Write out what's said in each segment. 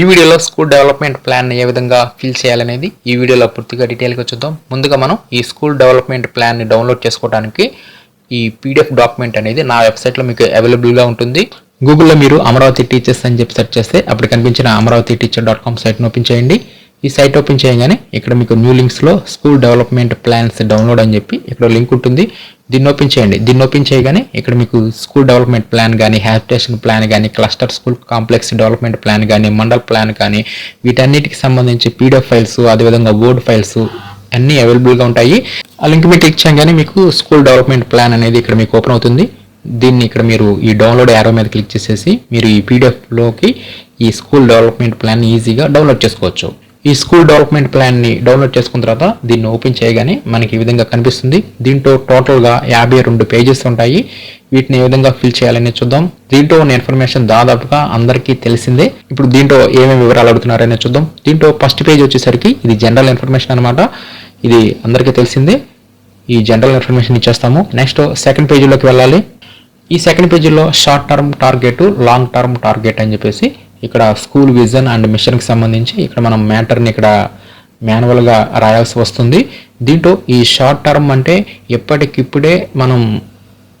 ఈ వీడియోలో school development plan A విధంగా ఫిల్ చేయాలనేది ఈ వీడియోలో పూర్తిగా డీటెయిల్గా చూద్దాం. ముందుగా మనం ఈ స్కూల్ డెవలప్మెంట్ ప్లాన్ని డౌన్లోడ్ చేసుకోవడానికి ఈ పీడిఎఫ్ డాక్యుమెంట్ అనేది నా వెబ్సైట్లో మీకు అవైలబుల్గా ఉంటుంది. గూగుల్లో మీరు అమరావతి టీచర్స్ అని చెప్పి సెర్చ్ చేస్తే అప్పుడు కనిపించిన అమరావతి టీచర్ డాట్ కామ్ సైట్ని ఓపెన్ చేయండి. ఈ సైట్ ఓపెన్ చేయగానే ఇక్కడ మీకు న్యూ లింక్స్లో స్కూల్ డెవలప్మెంట్ ప్లాన్స్ డౌన్లోడ్ అని చెప్పి ఇక్కడ లింక్ ఉంటుంది. దీన్ని ఓపెన్ చేయండి. దీన్ని ఓపెన్ చేయగానే ఇక్కడ మీకు స్కూల్ డెవలప్మెంట్ ప్లాన్ కానీ హ్యాబిటేషన్ ప్లాన్ కానీ cluster school complex development plan కానీ మండల్ ప్లాన్ కానీ వీటన్నిటికి సంబంధించి పీడిఎఫ్ ఫైల్స్ అదేవిధంగా వర్డ్ ఫైల్స్ అన్నీ అవైలబుల్గా ఉంటాయి. ఆ లింక్ మీద క్లిక్ చేయగానే మీకు స్కూల్ డెవలప్మెంట్ ప్లాన్ అనేది ఇక్కడ మీకు ఓపెన్ అవుతుంది. దీన్ని ఇక్కడ మీరు ఈ డౌన్లోడ్ యారో మీద క్లిక్ చేసేసి మీరు ఈ పీడిఎఫ్లోకి ఈ స్కూల్ డెవలప్మెంట్ ప్లాన్ ఈజీగా డౌన్లోడ్ చేసుకోవచ్చు. ఈ స్కూల్ డెవలప్మెంట్ ప్లాన్ని డౌన్లోడ్ చేసుకున్న తర్వాత దీన్ని ఓపెన్ చేయగానే మనకి ఈ విధంగా కనిపిస్తుంది. దీంట్లో టోటల్గా యాభై రెండు పేజెస్ ఉంటాయి. వీటిని ఏ విధంగా ఫిల్ చేయాలని చూద్దాం. దీంట్లో ఉన్న ఇన్ఫర్మేషన్ దాదాపుగా అందరికీ తెలిసిందే. ఇప్పుడు దీంట్లో ఏమేమి వివరాలు అడుగుతున్నారనే చూద్దాం. దీంట్లో ఫస్ట్ పేజ్ వచ్చేసరికి ఇది జనరల్ ఇన్ఫర్మేషన్ అనమాట ఇది అందరికీ తెలిసిందే. ఈ జనరల్ ఇన్ఫర్మేషన్ ఇచ్చేస్తాము. నెక్స్ట్ సెకండ్ పేజీలోకి వెళ్ళాలి. ఈ సెకండ్ పేజీలో short term target long term target అని చెప్పేసి ఇక్కడ స్కూల్ విజన్ అండ్ మిషన్కి సంబంధించి ఇక్కడ మనం మ్యాటర్ని ఇక్కడ మాన్యువల్గా రాయాల్సి వస్తుంది. దీంట్లో ఈ షార్ట్ టర్మ్ అంటే ఎప్పటికిప్పుడే మనం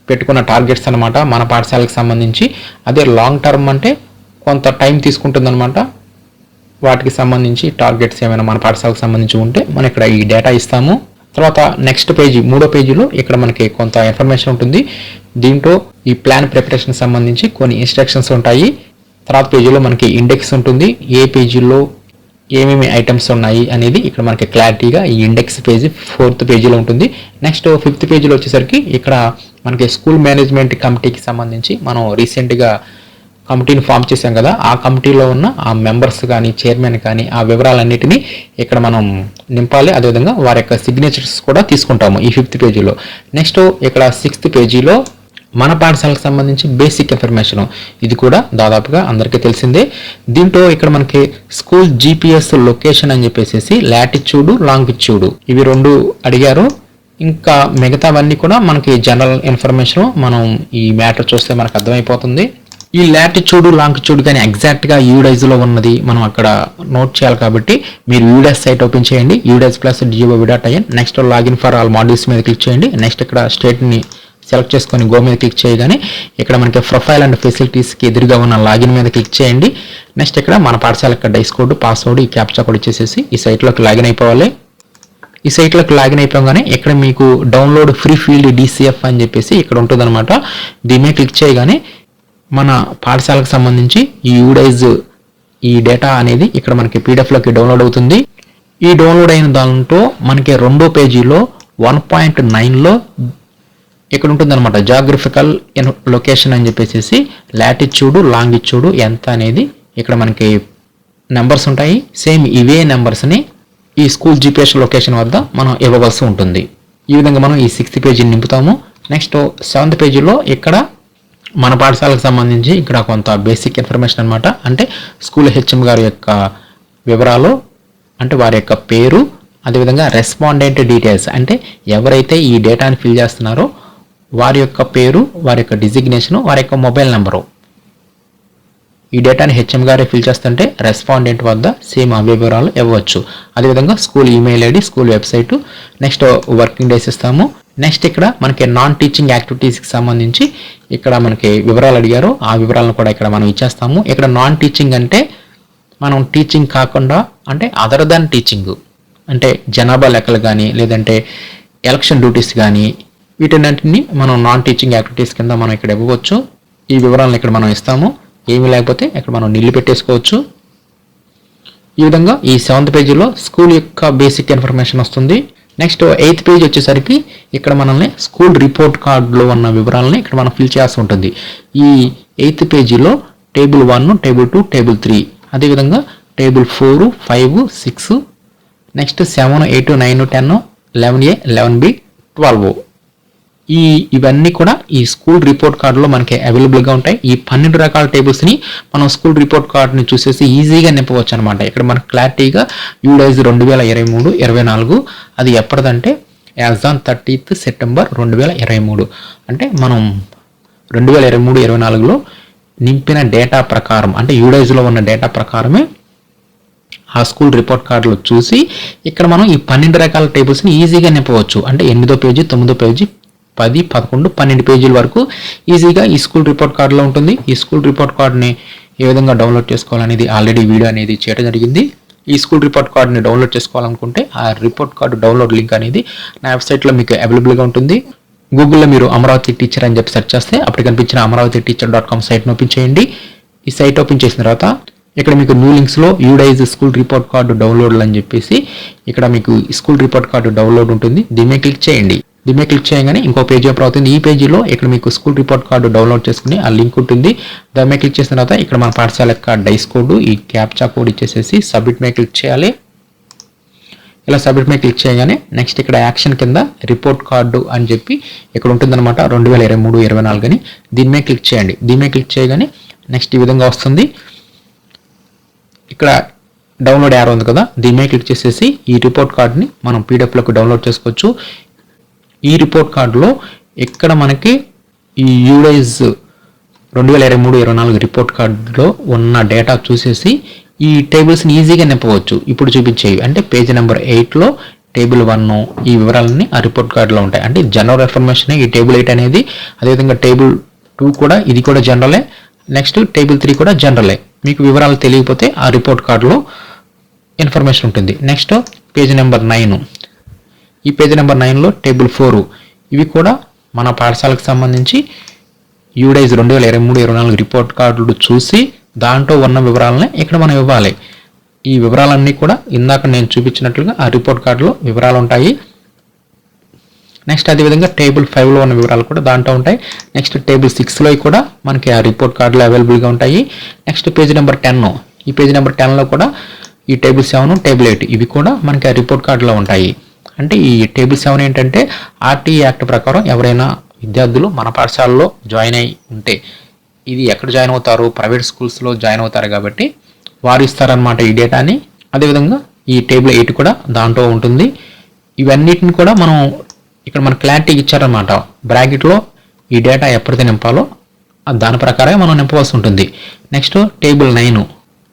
పెట్టుకున్న టార్గెట్స్ అనమాట మన పాఠశాలకు సంబంధించి. అదే లాంగ్ టర్మ్ అంటే కొంత టైం తీసుకుంటుందన్నమాట. వాటికి సంబంధించి టార్గెట్స్ ఏమైనా మన పాఠశాలకు సంబంధించి ఉంటే మనం ఇక్కడ ఈ డేటా ఇస్తాము. తర్వాత నెక్స్ట్ పేజీ మూడో పేజీలో ఇక్కడ మనకి కొంత ఇన్ఫర్మేషన్ ఉంటుంది. దీంట్లో ఈ ప్లాన్ ప్రిపరేషన్ సంబంధించి కొన్ని ఇన్స్ట్రక్షన్స్ ఉంటాయి. తర్వాత పేజీలో మనకి ఇండెక్స్ ఉంటుంది. ఏ పేజీలో ఏమేమి ఐటమ్స్ ఉన్నాయి అనేది ఇక్కడ మనకి క్లారిటీగా ఈ ఇండెక్స్ పేజీ ఫోర్త్ పేజీలో ఉంటుంది. నెక్స్ట్ ఫిఫ్త్ పేజీలో వచ్చేసరికి ఇక్కడ మనకి స్కూల్ మేనేజ్మెంట్ కమిటీకి సంబంధించి మనం రీసెంట్గా కమిటీని ఫామ్ చేశాం కదా. ఆ కమిటీలో ఉన్న ఆ మెంబర్స్ కానీ చైర్మన్ కానీ ఆ వివరాలన్నిటినీ ఇక్కడ మనం నింపాలి. అదేవిధంగా వారి యొక్క సిగ్నేచర్స్ కూడా తీసుకుంటాము ఈ ఫిఫ్త్ పేజీలో నెక్స్ట్ ఇక్కడ సిక్స్త్ పేజీలో మన పాఠశాలకు సంబంధించి బేసిక్ ఇన్ఫర్మేషన్ ఇది కూడా దాదాపుగా అందరికీ తెలిసిందే. దీంట్లో ఇక్కడ మనకి స్కూల్ జీపీఎస్ లొకేషన్ అని చెప్పేసి లాటిట్యూడ్ లాంగిట్యూడ్ ఇవి రెండు అడిగారు. ఇంకా మిగతావన్నీ కూడా మనకి జనరల్ ఇన్ఫర్మేషన్ మనం ఈ మ్యాటర్ చూస్తే మనకు అర్థమైపోతుంది. ఈ లాటిట్యూడ్ లాంగిట్యూడ్ కానీ ఎగ్జాక్ట్గా యూడైజ్లో ఉన్నది మనం అక్కడ నోట్ చేయాలి కాబట్టి మీరు యూడైజ్ సైట్ ఓపెన్ చేయండి. UDISE plus dot gov dot IN next login for all modules మీద క్లిక్ చేయండి. నెక్స్ట్ ఇక్కడ స్టేట్ని సెలెక్ట్ చేసుకొని గో మీద క్లిక్ చేయగానే ఇక్కడ మనకి ప్రొఫైల్ అండ్ ఫెసిలిటీస్కి ఎదురుగా ఉన్న లాగిన్ మీద క్లిక్ చేయండి. నెక్స్ట్ ఇక్కడ మన పాఠశాల యొక్క డైస్ కోడ్ పాస్వర్డ్ ఈ క్యాప్చా కోడ్ ఇచ్చేసేసి ఈ సైట్లోకి లాగిన్ అయిపోవాలి. ఈ సైట్లోకి లాగిన్ అయిపోగానే ఇక్కడ మీకు డౌన్లోడ్ ఫ్రీ ఫీల్డ్ డీసీఎఫ్ అని చెప్పేసి ఇక్కడ ఉంటుందన్నమాట. దీని మీద క్లిక్ చేయగానే మన పాఠశాలకు సంబంధించి ఈ యూడైజ్ ఈ డేటా అనేది ఇక్కడ మనకి పీడిఎఫ్లోకి డౌన్లోడ్ అవుతుంది. ఈ డౌన్లోడ్ అయిన దాంట్లో మనకి రెండో పేజీలో వన్ పాయింట్ నైన్లో ఇక్కడ ఉంటుందన్నమాట జాగ్రఫికల్ లొకేషన్ అని చెప్పేసి లాటిట్యూడ్ లాంగిట్యూడ్ ఎంత అనేది ఇక్కడ మనకి నెంబర్స్ ఉంటాయి. సేమ్ ఇవే నెంబర్స్ని ఈ స్కూల్ జీపీఎస్ లొకేషన్ వద్ద మనం ఇవ్వవలసి ఉంటుంది. ఈ విధంగా మనం ఈ సిక్స్త్ పేజీని నింపుతాము. నెక్స్ట్ సెవెంత్ పేజీలో ఇక్కడ మన పాఠశాలకు సంబంధించి ఇక్కడ కొంత బేసిక్ ఇన్ఫర్మేషన్ అనమాట అంటే స్కూల్ హెచ్ఎం గారి యొక్క వివరాలు అంటే వారి యొక్క పేరు అదేవిధంగా రెస్పాండెంట్ డీటెయిల్స్ అంటే ఎవరైతే ఈ డేటాని ఫిల్ చేస్తున్నారో వారి యొక్క పేరు వారి యొక్క డిజిగ్నేషను వారి యొక్క మొబైల్ నెంబరు ఈ డేటాని హెచ్ఎం గారే ఫిల్ చేస్తుంటే రెస్పాండెంట్ వద్ద సేమ్ ఆ వివరాలు ఇవ్వచ్చు. అదేవిధంగా school email ID school website next working days ఇస్తాము. నెక్స్ట్ ఇక్కడ మనకి నాన్ టీచింగ్ యాక్టివిటీస్కి సంబంధించి ఇక్కడ మనకి వివరాలు అడిగారు. ఆ వివరాలను కూడా ఇక్కడ మనం ఇచ్చేస్తాము. ఇక్కడ నాన్ టీచింగ్ అంటే మనం టీచింగ్ కాకుండా అంటే అదర్ దాన్ టీచింగ్ అంటే జనాభా లెక్కలు కానీ లేదంటే ఎలక్షన్ డ్యూటీస్ కానీ వీటన్నింటినీ మనం నాన్ టీచింగ్ యాక్టివిటీస్ కింద మనం ఇక్కడ ఇవ్వవచ్చు. ఈ వివరాలను ఇక్కడ మనం ఇస్తాము. ఏమీ లేకపోతే ఇక్కడ మనం నిల్లు పెట్టేసుకోవచ్చు. ఈ విధంగా ఈ సెవెంత్ పేజీలో స్కూల్ యొక్క బేసిక్ ఇన్ఫర్మేషన్ వస్తుంది. నెక్స్ట్ ఎయిత్ పేజ్ వచ్చేసరికి ఇక్కడ మనల్ని స్కూల్ రిపోర్ట్ కార్డులో ఉన్న వివరాలని ఇక్కడ మనం ఫిల్ చేయాల్సి ఉంటుంది. ఈ ఎయిత్ పేజీలో table one table two table three అదేవిధంగా table four five six next seven eight nine ten eleven A eleven B twelve ఈ ఇవన్నీ కూడా ఈ స్కూల్ రిపోర్ట్ కార్డులో మనకి అవైలబుల్గా ఉంటాయి. ఈ పన్నెండు రకాల టేబుల్స్ని మనం స్కూల్ రిపోర్ట్ కార్డుని చూసేసి ఈజీగా నింపవచ్చు అనమాట ఇక్కడ మనకు క్లారిటీగా యూడైజ్ రెండు వేల ఇరవై మూడు ఇరవై నాలుగు అది ఎప్పటిదంటే యాజ్ ఆన్ థర్టీత్ సెప్టెంబర్ రెండు వేల ఇరవై మూడు. అంటే మనం రెండు వేల ఇరవై మూడు ఇరవై నాలుగులో నింపిన డేటా ప్రకారం అంటే యూడైజ్లో ఉన్న డేటా ప్రకారమే ఆ స్కూల్ రిపోర్ట్ కార్డులో చూసి ఇక్కడ మనం ఈ పన్నెండు రకాల టేబుల్స్ని ఈజీగా నింపవచ్చు. అంటే ఎనిమిదో పేజీ తొమ్మిదో పేజీ పది పదకొండు పన్నెండు పేజీల వరకు ఈజీగా ఈ స్కూల్ రిపోర్ట్ కార్డులో ఉంటుంది. ఈ స్కూల్ రిపోర్ట్ కార్డుని ఏ విధంగా డౌన్లోడ్ చేసుకోవాలనేది ఆల్రెడీ వీడియో అనేది చేయడం జరిగింది. ఈ స్కూల్ రిపోర్ట్ కార్డుని డౌన్లోడ్ చేసుకోవాలనుకుంటే ఆ రిపోర్ట్ కార్డు డౌన్లోడ్ లింక్ అనేది నా వెబ్సైట్లో మీకు అవైలబుల్గా ఉంటుంది. గూగుల్లో మీరు అమరావతి టీచర్ అని చెప్పి సెర్చ్ చేస్తే అప్పుడు కనిపించిన అమరావతి టీచర్ డాట్ కామ్ సైట్ని ఓపెన్ చేయండి. ఈ సైట్ ఓపెన్ చేసిన తర్వాత ఇక్కడ మీకు new లింక్స్లో UDISE school report card download అని చెప్పేసి ఇక్కడ మీకు స్కూల్ రిపోర్ట్ కార్డు డౌన్లోడ్ ఉంటుంది. దీని క్లిక్ చేయండి. దీని మీద క్లిక్ చేయగానే ఇంకో పేజీ ఓపెన్ అవుతుంది. ఈ పేజీలో ఇక్కడ మీకు స్కూల్ రిపోర్ట్ కార్డు డౌన్లోడ్ చేసుకుని ఆ లింక్ ఉంటుంది. దాని మీద క్లిక్ చేసిన తర్వాత ఇక్కడ మన పాఠశాల యొక్క డైస్ కోడ్ ఈ క్యాప్చా కోడ్ ఇచ్చేసేసి సబ్మిట్ మీద క్లిక్ చేయాలి. ఇలా సబ్మిట్ మీద క్లిక్ చేయగానే నెక్స్ట్ ఇక్కడ యాక్షన్ కింద రిపోర్ట్ కార్డు అని చెప్పి ఇక్కడ ఉంటుందన్నమాట. రెండు వేల ఇరవై మూడు ఇరవై నాలుగు అని. దీని మీద క్లిక్ చేయండి. దీని మీద క్లిక్ చేయగానే నెక్స్ట్ ఈ విధంగా వస్తుంది. ఇక్కడ డౌన్లోడ్ యారో ఉంది కదా. దీని మీద క్లిక్ చేసేసి ఈ రిపోర్ట్ కార్డ్ని మనం పీడిఎఫ్లోకి డౌన్లోడ్ చేసుకోవచ్చు. ఈ రిపోర్ట్ కార్డులో ఇక్కడ మనకి ఈ యూడైజ్ రెండు వేల ఇరవై మూడు ఇరవై నాలుగు రిపోర్ట్ కార్డులో ఉన్న డేటా చూసేసి ఈ టేబుల్స్ని ఈజీగా నింపవచ్చు. ఇప్పుడు చూపించేవి. అంటే పేజ్ నెంబర్ ఎయిట్లో టేబుల్ వన్ ఈ వివరాలన్నీ ఆ రిపోర్ట్ కార్డులో ఉంటాయి. అంటే జనరల్ ఇన్ఫర్మేషన్ ఈ టేబుల్ ఎయిట్ అనేది అదేవిధంగా టేబుల్ టూ కూడా ఇది కూడా జనరలే నెక్స్ట్ టేబుల్ త్రీ కూడా జనరలే మీకు వివరాలు తెలియకపోతే ఆ రిపోర్ట్ కార్డులో ఇన్ఫర్మేషన్ ఉంటుంది. నెక్స్ట్ పేజ్ నెంబర్ నైన్ ఈ పేజ్ నెంబర్ నైన్లో టేబుల్ ఫోర్. ఇవి కూడా మన పాఠశాలకు సంబంధించి యూడైజ్ రెండు వేల ఇరవై మూడు ఇరవై నాలుగు రిపోర్ట్ కార్డులు చూసి దాంట్లో ఉన్న వివరాలని ఇక్కడ మనం ఇవ్వాలి. ఈ వివరాలన్నీ కూడా ఇందాక నేను చూపించినట్లుగా ఆ రిపోర్ట్ కార్డులో వివరాలు ఉంటాయి. నెక్స్ట్ అదేవిధంగా టేబుల్ ఫైవ్లో ఉన్న వివరాలు కూడా దాంట్లో ఉంటాయి. నెక్స్ట్ టేబుల్ సిక్స్లో కూడా మనకి ఆ రిపోర్ట్ కార్డులు అవైలబుల్గా ఉంటాయి. Next page number ten. ఈ పేజ్ నెంబర్ టెన్లో కూడా ఈ టేబుల్ సెవెన్ టేబుల్ ఎయిట్ ఇవి కూడా మనకి ఆ రిపోర్ట్ కార్డులో ఉంటాయి. అంటే ఈ టేబుల్ సెవెన్ ఏంటంటే ఆర్టీ యాక్ట్ ప్రకారం ఎవరైనా విద్యార్థులు మన పాఠశాలలో జాయిన్ అయి ఉంటే ఇది ఎక్కడ జాయిన్ అవుతారు? ప్రైవేట్ స్కూల్స్లో జాయిన్ అవుతారు కాబట్టి వారు ఇస్తారనమాట ఈ డేటాని. అదేవిధంగా ఈ టేబుల్ ఎయిట్ కూడా దాంట్లో ఉంటుంది. ఇవన్నిటిని కూడా మనం ఇక్కడ మన క్లారిటీ ఇచ్చారనమాట బ్రాకెట్లో ఈ డేటా ఎప్పటికీ నింపాలో దాని ప్రకారమే మనం నింపవలసి ఉంటుంది. Next table nine.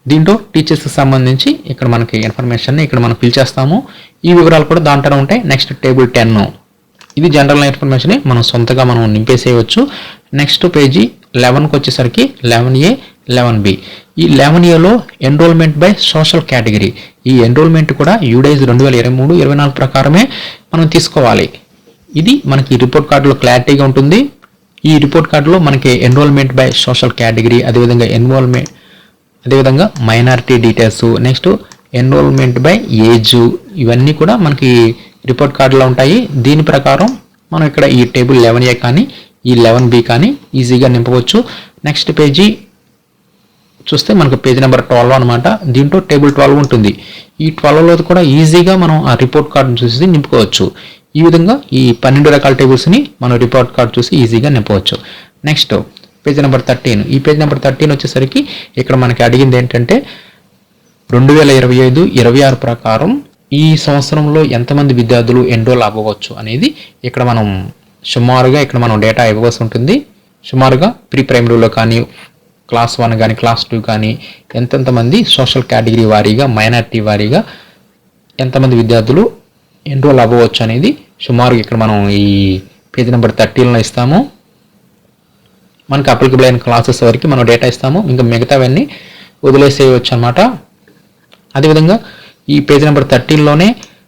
దీంట్లో టీచర్స్కి సంబంధించి ఇక్కడ మనకి ఇన్ఫర్మేషన్ ఇక్కడ మనం ఫిల్ చేస్తాము. ఈ వివరాలు కూడా దాంట్లో ఉంటాయి. నెక్స్ట్ టేబుల్ టెన్ ఇది జనరల్ ఇన్ఫర్మేషన్ మనం సొంతగా మనం నింపేసేయవచ్చు. నెక్స్ట్ పేజీ లెవెన్కి వచ్చేసరికి లెవెన్ ఏ లెవెన్ బి ఈ లెవెన్ ఏలో ఎన్రోల్మెంట్ బై సోషల్ కేటగిరీ ఈ ఎన్రోల్మెంట్ కూడా యూడైజ్ రెండు వేల ఇరవై మూడు ఇరవై నాలుగు ప్రకారమే మనం తీసుకోవాలి. ఇది మనకి రిపోర్ట్ కార్డులో క్లారిటీగా ఉంటుంది. ఈ రిపోర్ట్ కార్డులో మనకి ఎన్రోల్మెంట్ బై సోషల్ కేటగిరీ అదేవిధంగా ఎన్రోల్మెంట్ అదేవిధంగా minority details next enrolment by age ఇవన్నీ కూడా మనకి రిపోర్ట్ కార్డులో ఉంటాయి. దీని ప్రకారం మనం ఇక్కడ ఈ టేబుల్ లెవెన్ ఏ కానీ ఈ లెవెన్ బి కానీ ఈజీగా నింపవచ్చు. నెక్స్ట్ పేజీ చూస్తే మనకు పేజ్ నెంబర్ ట్వెల్వ్ అనమాట దీంట్లో టేబుల్ ట్వెల్వ్ ఉంటుంది. ఈ ట్వెల్వ్లో కూడా ఈజీగా మనం ఆ రిపోర్ట్ కార్డును చూసి నింపుకోవచ్చు. ఈ విధంగా ఈ పన్నెండు రకాల టేబుల్స్ని మనం రిపోర్ట్ కార్డు చూసి ఈజీగా నింపవచ్చు. నెక్స్ట్ పేజ్ నెంబర్ థర్టీన్ ఈ పేజ్ నెంబర్ థర్టీన్ వచ్చేసరికి ఇక్కడ మనకి అడిగింది ఏంటంటే రెండు వేల ఇరవై ఐదు ఇరవై ఆరు ప్రకారం ఈ సంవత్సరంలో ఎంతమంది విద్యార్థులు ఎన్రోల్ అవ్వవచ్చు అనేది ఇక్కడ మనం సుమారుగా ఇక్కడ మనం డేటా ఇవ్వవలసి ఉంటుంది. సుమారుగా ప్రీ ప్రైమరీలో కానీ క్లాస్ వన్ కానీ క్లాస్ టూ కానీ ఎంతెంత మంది సోషల్ కేటగిరీ వారీగా మైనారిటీ వారీగా ఎంతమంది విద్యార్థులు ఎన్రోల్ అవ్వవచ్చు అనేది సుమారుగా ఇక్కడ మనం ఈ పేజ్ నెంబర్ థర్టీలో ఇస్తాము. మనకు అప్లికబుల్ అయిన క్లాసెస్ వరకు మనం డేటా ఇస్తాము. ఇంకా మిగతావన్నీ వదిలేసేయవచ్చు అనమాట అదేవిధంగా ఈ పేజ్ నెంబర్ థర్టీన్లోనే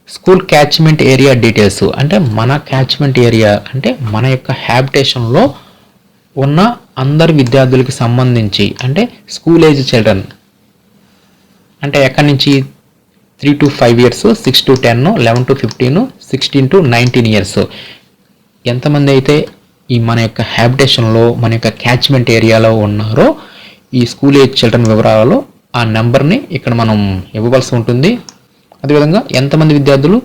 స్కూల్ క్యాచ్మెంట్ ఏరియా డీటెయిల్స్ అంటే మన క్యాచ్మెంట్ ఏరియా అంటే మన యొక్క హ్యాబిటేషన్లో ఉన్న అందరి విద్యార్థులకి సంబంధించి అంటే స్కూల్ ఏజ్ చిల్డ్రన్ అంటే ఎక్కడి నుంచి? Three to five years six to ten eleven to fifteen sixteen to nineteen years ఎంతమంది అయితే ఈ మన యొక్క హ్యాబిటేషన్లో మన యొక్క క్యాచ్మెంట్ ఏరియాలో ఉన్నారో ఈ స్కూల్ ఏజ్ చిల్డ్రన్ వివరాలలో ఆ నెంబర్ని ఇక్కడ మనం ఇవ్వవలసి ఉంటుంది. అదేవిధంగా ఎంతమంది విద్యార్థులు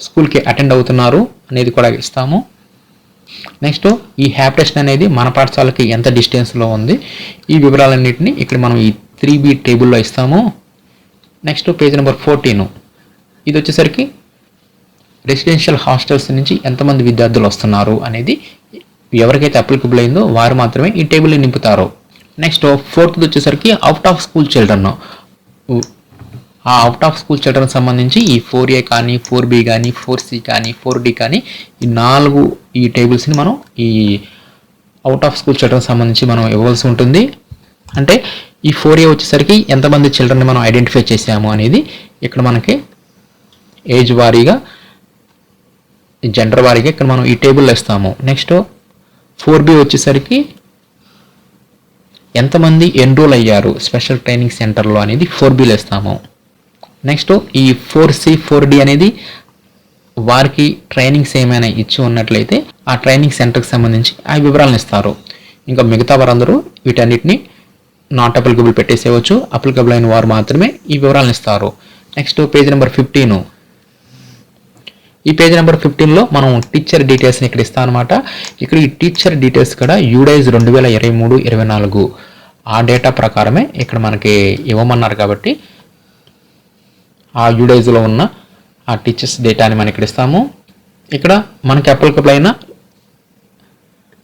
స్కూల్కి అటెండ్ అవుతున్నారు అనేది కూడా ఇస్తాము. నెక్స్ట్ ఈ హ్యాబిటేషన్ అనేది మన పాఠశాలకి ఎంత డిస్టెన్స్లో ఉంది ఈ వివరాలన్నింటినీ ఇక్కడ మనం ఈ త్రీ బీ టేబుల్లో ఇస్తాము. నెక్స్ట్ పేజ్ నెంబర్ ఫోర్టీన్ ఇది వచ్చేసరికి రెసిడెన్షియల్ హాస్టల్స్ నుంచి ఎంతమంది విద్యార్థులు వస్తున్నారు అనేది ఎవరికైతే అప్లికబుల్ అయిందో వారు మాత్రమే ఈ టేబుల్ని నింపుతారు. నెక్స్ట్ ఫోర్త్ వచ్చేసరికి అవుట్ ఆఫ్ స్కూల్ చిల్డ్రన్ ఆ అవుట్ ఆఫ్ స్కూల్ చిల్డ్రన్ సంబంధించి ఈ ఫోర్ ఏ కానీ ఫోర్ బి కానీ ఫోర్ సి కానీ ఫోర్ డి కానీ ఈ నాలుగు ఈ టేబుల్స్ని మనం ఈ అవుట్ ఆఫ్ స్కూల్ చిల్డ్రన్ సంబంధించి మనం ఇవ్వాల్సి ఉంటుంది. అంటే ఈ ఫోర్ ఏ వచ్చేసరికి ఎంతమంది చిల్డ్రన్ని మనం ఐడెంటిఫై చేసాము అనేది ఇక్కడ మనకి ఏజ్ వారీగా జెండర్ వారీగా ఇక్కడ మనం ఈ టేబుల్ ఇస్తాము. నెక్స్ట్ ఫోర్ బి వచ్చేసరికి ఎంతమంది ఎన్రోల్ అయ్యారు స్పెషల్ ట్రైనింగ్ సెంటర్లో అనేది ఫోర్ బిలో ఇస్తాము నెక్స్ట్ ఈ ఫోర్ సి ఫోర్ డి అనేది వారికి ట్రైనింగ్స్ ఏమైనా ఇచ్చి ఉన్నట్లయితే ఆ ట్రైనింగ్ సెంటర్కి సంబంధించి ఆ వివరాలను ఇస్తారు. ఇంకా మిగతా వారందరూ వీటన్నిటిని నాట్ అప్లికబుల్ పెట్టేసేయవచ్చు. అప్లికబుల్ అయిన వారు మాత్రమే ఈ వివరాలను ఇస్తారు. Next page number fifteen. ఈ పేజ్ నెంబర్ ఫిఫ్టీన్లో మనం టీచర్ డీటెయిల్స్ని ఇక్కడ ఇస్తాం అనమాట ఇక్కడ ఈ టీచర్ డీటెయిల్స్ కూడా యూడైజ్ రెండు వేల ఇరవై మూడు ఇరవై నాలుగు ఆ డేటా ప్రకారమే ఇక్కడ మనకి ఇవ్వమన్నారు కాబట్టి ఆ యూడైజ్లో ఉన్న ఆ టీచర్స్ డేటాని మనం ఇక్కడ ఇస్తాము. ఇక్కడ మనకి అప్లికబుల్ అయిన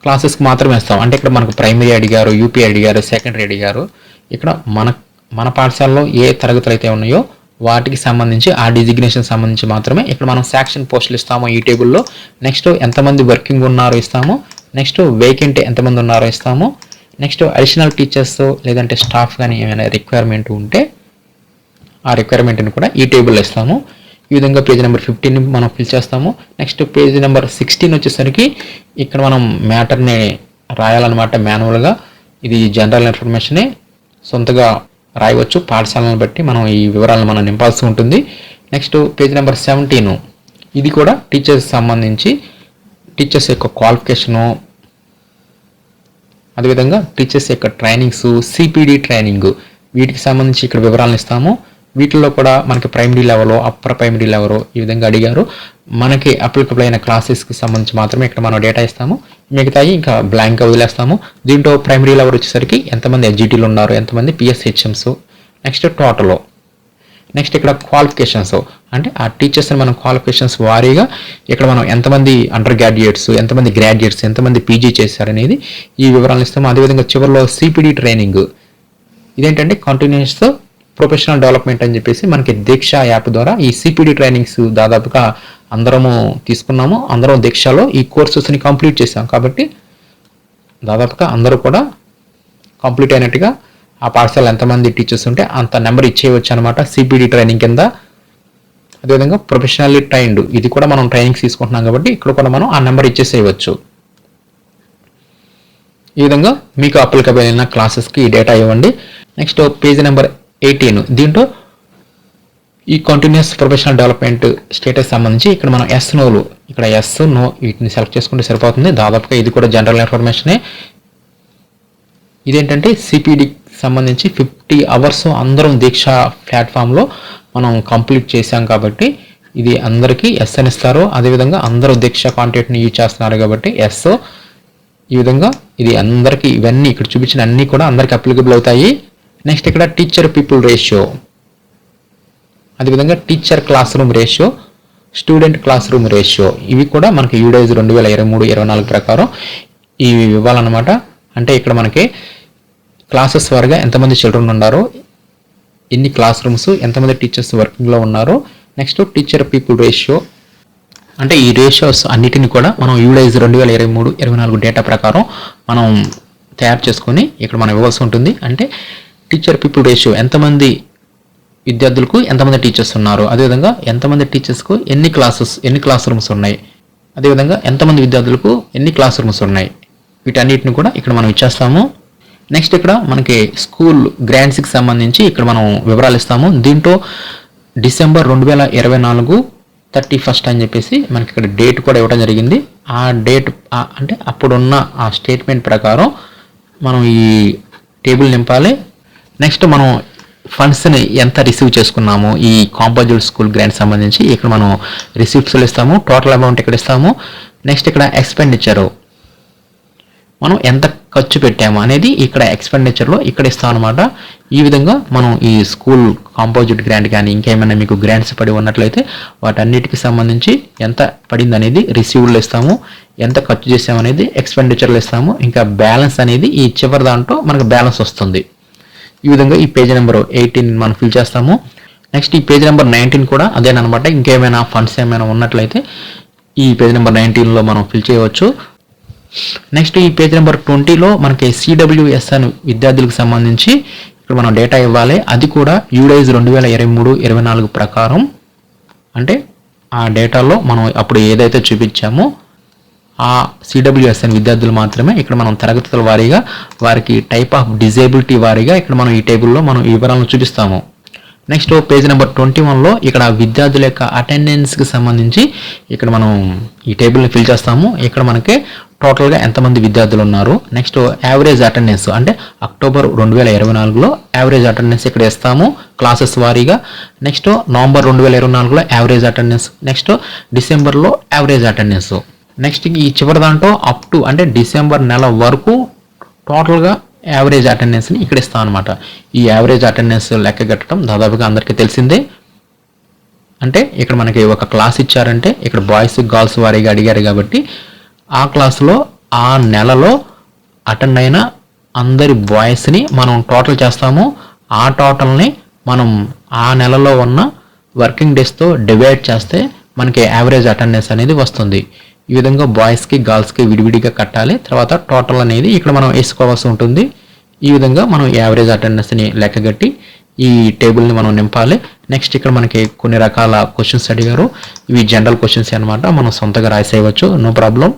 క్లాసెస్కి మాత్రమే ఇస్తాం అంటే ఇక్కడ మనకు ప్రైమరీ అడిగారు యూపీ అడిగారు సెకండరీ అడిగారు ఇక్కడ మన మన పాఠశాలలో ఏ తరగతులు అయితే ఉన్నాయో వాటికి సంబంధించి ఆ డిజిగ్నేషన్ సంబంధించి మాత్రమే ఇక్కడ మనం శాక్షన్ పోస్టులు ఇస్తాము ఈ టేబుల్లో నెక్స్ట్ ఎంతమంది వర్కింగ్ ఉన్నారో ఇస్తాము. నెక్స్ట్ వేకెంట్ ఎంతమంది ఉన్నారో ఇస్తాము. నెక్స్ట్ అడిషనల్ టీచర్స్ లేదంటే స్టాఫ్ కానీ ఏమైనా రిక్వైర్మెంట్ ఉంటే ఆ రిక్వైర్మెంట్ని కూడా ఈ టేబుల్లో ఇస్తాము. ఈ విధంగా పేజ్ నెంబర్ ఫిఫ్టీన్ మనం ఫిల్ చేస్తాము. నెక్స్ట్ పేజ్ నెంబర్ సిక్స్టీన్ వచ్చేసరికి ఇక్కడ మనం మ్యాటర్ని రాయాలన్నమాట మాన్యువల్గా ఇది జనరల్ ఇన్ఫర్మేషనే సొంతగా రాయవచ్చు. పాఠశాలను బట్టి మనం ఈ వివరాలను మనం నింపాల్సి ఉంటుంది. నెక్స్ట్ పేజ్ నెంబర్ సెవెంటీన్ ఇది కూడా టీచర్స్ సంబంధించి టీచర్స్ యొక్క క్వాలిఫికేషను అదేవిధంగా టీచర్స్ యొక్క ట్రైనింగ్స్ సిపిడి ట్రైనింగ్ వీటికి సంబంధించి ఇక్కడ వివరాలను ఇస్తాము. వీటిల్లో కూడా మనకి primary level upper primary level ఈ విధంగా అడిగారు. మనకి అప్లికబుల్ అయిన క్లాసెస్కి సంబంధించి మాత్రమే ఇక్కడ మనం డేటా ఇస్తాము. మిగతాయి ఇంకా బ్లాంక్గా వదిలేస్తాము. దీంట్లో ప్రైమరీ లెవెల్ వచ్చేసరికి ఎంతమంది ఎస్జిటీలు ఉన్నారు ఎంతమంది పిఎస్హెచ్ఎంస్ నెక్స్ట్ టోటల్ నెక్స్ట్ ఇక్కడ క్వాలిఫికేషన్స్ అంటే ఆ టీచర్స్ని మనం క్వాలిఫికేషన్స్ వారీగా ఇక్కడ మనం ఎంతమంది అండర్ గ్రాడ్యుయేట్స్ ఎంతమంది గ్రాడ్యుయేట్స్ ఎంతమంది పీజీ చేశారనేది ఈ వివరాలు ఇస్తాము. అదేవిధంగా చివరిలో సిపిడి ట్రైనింగ్ ఇదేంటంటే కంటిన్యూస్ ప్రొఫెషనల్ డెవలప్మెంట్ అని చెప్పేసి మనకి దీక్ష యాప్ ద్వారా ఈ సిపిడి ట్రైనింగ్స్ దాదాపుగా అందరము తీసుకున్నాము. అందరం దీక్షలో ఈ కోర్సెస్ని కంప్లీట్ చేసాం కాబట్టి దాదాపుగా అందరూ కూడా కంప్లీట్ అయినట్టుగా ఆ పాఠశాల ఎంతమంది టీచర్స్ ఉంటే అంత నెంబర్ ఇచ్చేయవచ్చు అనమాట సిపిడి ట్రైనింగ్ కింద. అదేవిధంగా ప్రొఫెషనల్లీ ట్రైన్డ్ ఇది కూడా మనం ట్రైనింగ్స్ తీసుకుంటున్నాం కాబట్టి ఇక్కడ కూడా మనం ఆ నెంబర్ ఇచ్చేసేయవచ్చు. ఈ విధంగా మీకు అప్లికబుల్ అయిన క్లాసెస్కి ఈ డేటా ఇవ్వండి. నెక్స్ట్ పేజ్ నెంబర్ ఎయిటీన్ దీంట్లో ఈ కంటిన్యూస్ ప్రొఫెషనల్ డెవలప్మెంట్ స్టేటస్ సంబంధించి ఇక్కడ మనం ఎస్ నోలు ఇక్కడ ఎస్ నో వీటిని సెలెక్ట్ చేసుకుంటే సరిపోతుంది. దాదాపుగా ఇది కూడా జనరల్ ఇన్ఫర్మేషనే ఇదేంటంటే సిపిడికి సంబంధించి ఫిఫ్టీ అవర్స్ అందరం దీక్ష ప్లాట్ఫామ్లో మనం కంప్లీట్ చేశాం కాబట్టి ఇది అందరికీ ఎస్ అని ఇస్తారు. అదేవిధంగా అందరూ దీక్ష కాంటాక్ట్ని యూజ్ చేస్తున్నారు కాబట్టి ఎస్ ఈ విధంగా ఇది అందరికీ ఇవన్నీ ఇక్కడ చూపించిన అన్నీ కూడా అందరికీ అప్లికబుల్ అవుతాయి. నెక్స్ట్ ఇక్కడ టీచర్ పీపుల్ రేషియో అదేవిధంగా teacher class room ratio student class room ratio ఇవి కూడా మనకి యూడైజ్ రెండు వేల ఇరవై మూడు ఇరవై నాలుగు ప్రకారం ఇవి ఇవ్వాలన్నమాట. అంటే ఇక్కడ మనకి క్లాసెస్ వారిగా ఎంతమంది చిల్డ్రన్ ఉన్నారో ఎన్ని క్లాస్ రూమ్స్ ఎంతమంది టీచర్స్ వర్కింగ్లో ఉన్నారో. నెక్స్ట్ టీచర్ పీపుల్ రేషియో అంటే ఈ రేషియోస్ అన్నిటిని కూడా మనం యూడైజ్ రెండు వేల ఇరవై మూడు ఇరవై నాలుగు డేటా ప్రకారం మనం తయారు చేసుకొని ఇక్కడ మనం ఇవ్వాల్సి ఉంటుంది. అంటే టీచర్ పీపుల్ రేషియో ఎంతమంది విద్యార్థులకు ఎంతమంది టీచర్స్ ఉన్నారు? అదేవిధంగా ఎంతమంది టీచర్స్కు ఎన్ని క్లాసెస్ ఎన్ని క్లాస్ రూమ్స్ ఉన్నాయి? అదేవిధంగా ఎంతమంది విద్యార్థులకు ఎన్ని క్లాస్ రూమ్స్ ఉన్నాయి? వీటన్నిటిని కూడా ఇక్కడ మనం ఇచ్చేస్తాము. నెక్స్ట్ ఇక్కడ మనకి స్కూల్ గ్రాంట్స్కి సంబంధించి ఇక్కడ మనం వివరాలు ఇస్తాము. దీంట్లో డిసెంబర్ రెండు వేల ఇరవై నాలుగు థర్టీ ఫస్ట్ అని చెప్పేసి మనకి ఇక్కడ డేట్ కూడా ఇవ్వడం జరిగింది. ఆ డేట్ అంటే అప్పుడున్న ఆ స్టేట్మెంట్ ప్రకారం మనం ఈ టేబుల్ నింపాలి. నెక్స్ట్ మనం ఫండ్స్ని ఎంత రిసీవ్ చేసుకున్నాము? ఈ కాంపోజిట్ స్కూల్ గ్రాంట్ సంబంధించి ఇక్కడ మనం రిసిప్ట్స్లు ఇస్తాము టోటల్ అమౌంట్ ఇక్కడ ఇస్తాము. నెక్స్ట్ ఇక్కడ ఎక్స్పెండిచరు. మనం ఎంత ఖర్చు పెట్టాము అనేది ఇక్కడ ఎక్స్పెండిచర్లో ఇక్కడ ఇస్తాం అనమాట ఈ విధంగా మనం ఈ స్కూల్ కాంపోజిట్ గ్రాంట్ కానీ ఇంకేమైనా మీకు గ్రాంట్స్ పడి ఉన్నట్లయితే వాటన్నిటికి సంబంధించి ఎంత పడింది అనేది రిసీవ్లో ఇస్తాము. ఎంత ఖర్చు చేసాము అనేది ఎక్స్పెండిచర్లో ఇస్తాము. ఇంకా బ్యాలెన్స్ అనేది ఈ చివరి దాంట్లో మనకు బ్యాలెన్స్ వస్తుంది. ఈ విధంగా ఈ పేజ్ నెంబర్ ఎయిటీన్ మనం ఫిల్ చేస్తాము. నెక్స్ట్ ఈ పేజ్ నెంబర్ నైన్టీన్ కూడా అదేనమాట ఇంకేమైనా ఫండ్స్ ఏమైనా ఉన్నట్లయితే ఈ పేజ్ నెంబర్ నైన్టీన్లో మనం ఫిల్ చేయవచ్చు. నెక్స్ట్ ఈ పేజ్ నెంబర్ ట్వంటీలో మనకి సిడబ్ల్యూఎస్ అని విద్యార్థులకు సంబంధించి ఇక్కడ మనం డేటా ఇవ్వాలి. అది కూడా యూడైజ్ రెండు వేల ఇరవై మూడు ఇరవై నాలుగు ప్రకారం. అంటే ఆ డేటాలో మనం అప్పుడు ఏదైతే చూపించామో ఆ సిడబ్ల్యూఎస్ఎన్ విద్యార్థులు మాత్రమే ఇక్కడ మనం తరగతుల వారీగా వారికి టైప్ ఆఫ్ డిజేబిలిటీ వారీగా ఇక్కడ మనం ఈ టేబుల్లో మనం వివరాలను చూపిస్తాము. నెక్స్ట్ పేజ్ నెంబర్ ట్వంటీ వన్లో ఇక్కడ విద్యార్థుల యొక్క అటెండెన్స్కి సంబంధించి ఇక్కడ మనం ఈ టేబుల్ని ఫిల్ చేస్తాము. ఇక్కడ మనకి టోటల్గా ఎంతమంది విద్యార్థులు ఉన్నారు? నెక్స్ట్ యావరేజ్ అటెండెన్స్ అంటే అక్టోబర్ రెండు వేల ఇరవై నాలుగులో యావరేజ్ అటెండెన్స్ ఇక్కడ ఇస్తాము క్లాసెస్ వారీగా. నెక్స్ట్ నవంబర్ రెండు వేల ఇరవై నాలుగులో యావరేజ్ అటెండెన్స్ నెక్స్ట్ డిసెంబర్లో యావరేజ్ అటెండెన్స్ నెక్స్ట్ ఈ చివరి దాంట్లో అప్ టు అంటే డిసెంబర్ నెల వరకు టోటల్గా యావరేజ్ అటెండెన్స్ని ఇక్కడ ఇస్తాం అనమాట ఈ యావరేజ్ అటెండెన్స్ లెక్క కట్టడం దాదాపుగా అందరికీ తెలిసిందే. అంటే ఇక్కడ మనకి ఒక క్లాస్ ఇచ్చారంటే ఇక్కడ బాయ్స్ గర్ల్స్ వారీగా అడిగారు కాబట్టి ఆ క్లాస్లో ఆ నెలలో అటెండ్ అయిన అందరి బాయ్స్ని మనం టోటల్ చేస్తాము. ఆ టోటల్ని మనం ఆ నెలలో ఉన్న వర్కింగ్ డేస్తో డివైడ్ చేస్తే మనకి యావరేజ్ అటెండెన్స్ అనేది వస్తుంది. ఈ విధంగా బాయ్స్కి గర్ల్స్కి విడివిడిగా కట్టాలి. తర్వాత టోటల్ అనేది ఇక్కడ మనం వేసుకోవాల్సి ఉంటుంది. ఈ విధంగా మనం యావరేజ్ అటెండెన్స్ని లెక్కగట్టి ఈ టేబుల్ని మనం నింపాలి. నెక్స్ట్ ఇక్కడ మనకి కొన్ని రకాల క్వశ్చన్స్ అడిగారు. ఇవి జనరల్ క్వశ్చన్స్ అనమాట మనం సొంతగా రాసేయవచ్చు. నో ప్రాబ్లం